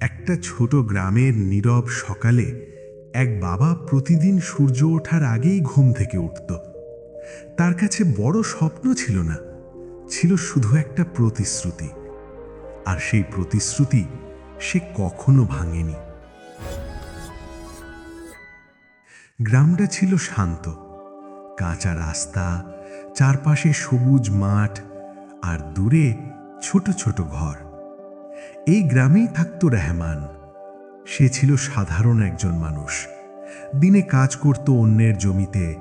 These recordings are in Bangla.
একটা ছোট গ্রামের নীরব সকালে এক বাবা প্রতিদিন সূর্য ওঠার আগেই ঘুম থেকে উঠত। তার কাছে বড় স্বপ্ন ছিল না, ছিল শুধু একটা প্রতিশ্রুতি। আর সেই প্রতিশ্রুতি সে কখনো ভাঙেনি। গ্রামটা ছিল শান্ত, কাঁচা রাস্তা, চারপাশে সবুজ মাঠ আর দূরে ছোট ছোট ঘর। এই গ্রামেই থাকত রেহমান। সে ছিল সাধারণ একজন মানুষ। দিনে কাজ করত অন্যের জমিতে,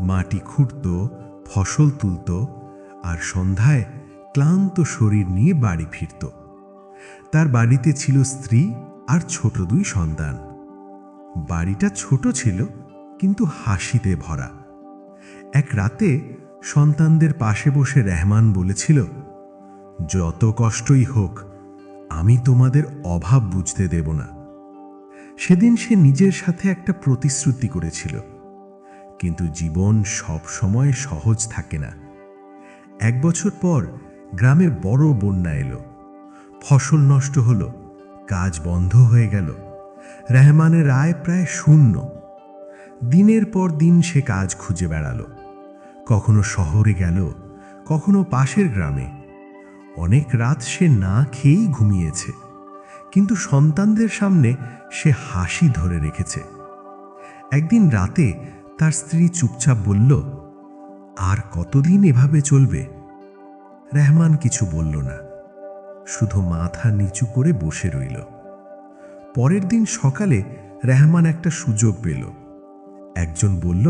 মাটি খুঁড়ত, ফসল তুলত আর সন্ধ্যায় ক্লান্ত শরীর নিয়ে বাড়ি ফিরত। তার বাড়িতে ছিল স্ত্রী আর ছোট দুই সন্তান। বাড়িটা ছোট ছিল, কিন্তু হাসিতে ভরা। এক রাতে সন্তানদের পাশে বসে রেহমান বলেছিল, যত কষ্টই হোক আমি তোমাদের অভাব বুঝতে দেব না। সেদিন সে নিজের সাথে একটা প্রতিশ্রুতি করেছিল। কিন্তু জীবন সব সময় সহজ থাকে না। এক বছর পর গ্রামে বড় বন্যা এলো। ফসল নষ্ট হলো, কাজ বন্ধ হয়ে গেল। রেহমানের আয় প্রায় শূন্য। দিনের পর দিন সে কাজ খুঁজে বেড়ালো। কখনো শহরে গেল, কখনো পাশের গ্রামে। অনেক রাত সে না খেয়েই ঘুমিয়েছে, কিন্তু সন্তানদের সামনে সে হাসি ধরে রেখেছে। একদিন রাতে তার স্ত্রী চুপচাপ বলল, আর কতদিন এভাবে চলবে? রেহমান কিছু বলল না, শুধু মাথা নিচু করে বসে রইল। পরের দিন সকালে রেহমান একটা সুযোগ পেল। একজন বলল,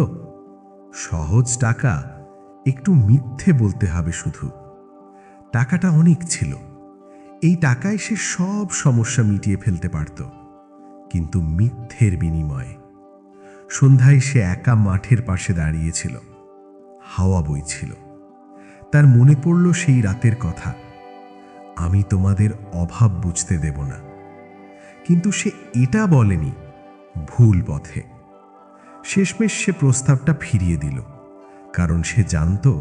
সহজ টাকা, একটু মিথ্যে বলতে হবে শুধু। টাকাটা অনেক ছিল। এই টাকায় সে সব সমস্যা মিটিয়ে ফেলতে পারত। কিন্তু মিথ্যের বিনিময়ে। সন্ধ্যায় সে একা মাঠের পাশে দাঁড়িয়েছিল। হাওয়া বইছিল। তার মনে পড়ল সেই রাতের কথা। আমি তোমাদের অভাব বুঝতে দেব না। কিন্তু সে এটা বলেনি, ভুল পথে। শেষমেশ সে প্রস্তাবটা ফিরিয়ে দিল। কারণ সে জানত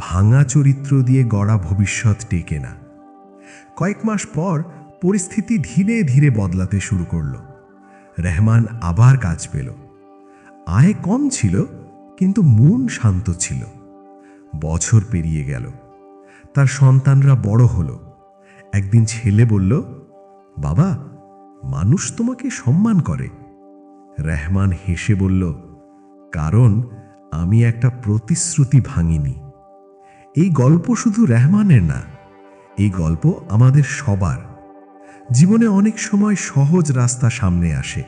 ভাঙা চরিত্র দিয়ে গড়া ভবিষ্যৎ টেকে না। কয়েক মাস পর পরিস্থিতি ধীরে ধীরে বদলাতে শুরু করল। রহমান আবার কাজ পেল। আয় কম ছিল, কিন্তু মন শান্ত ছিল। বছর পেরিয়ে গেল। তার সন্তানরা বড় হলো। একদিন ছেলে বলল, বাবা, মানুষ তোমাকে সম্মান করে। রহমান হেসে বলল, কারণ আমি একটা প্রতিশ্রুতি ভাঙিনি। এই গল্প শুধু রহমানের না, এই গল্প আমাদের সবার। জীবনে অনেক সময় সহজ রাস্তা সামনে আসে,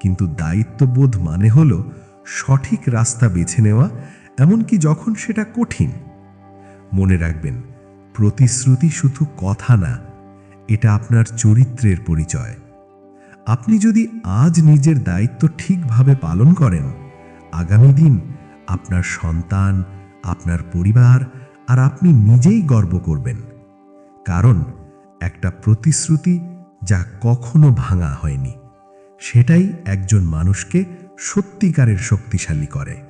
কিন্তু দায়িত্ববোধ মানে হল সঠিক রাস্তা বেছে নেওয়া, এমনকি যখন সেটা কঠিন। মনে রাখবেন, প্রতিশ্রুতি শুধু কথা না, এটা আপনার চরিত্রের পরিচয়। আপনি যদি আজ নিজের দায়িত্ব ঠিকভাবে পালন করেন, আগামী দিন আপনার সন্তান আপনার পরিবার আর আপনি নিজেই গর্ব করবেন। কারণ একটা প্রতিশ্রুতি যা কখনো ভাঙা হয়নি, সেটাই একজন মানুষকে সত্যিকারের শক্তিশালী করে।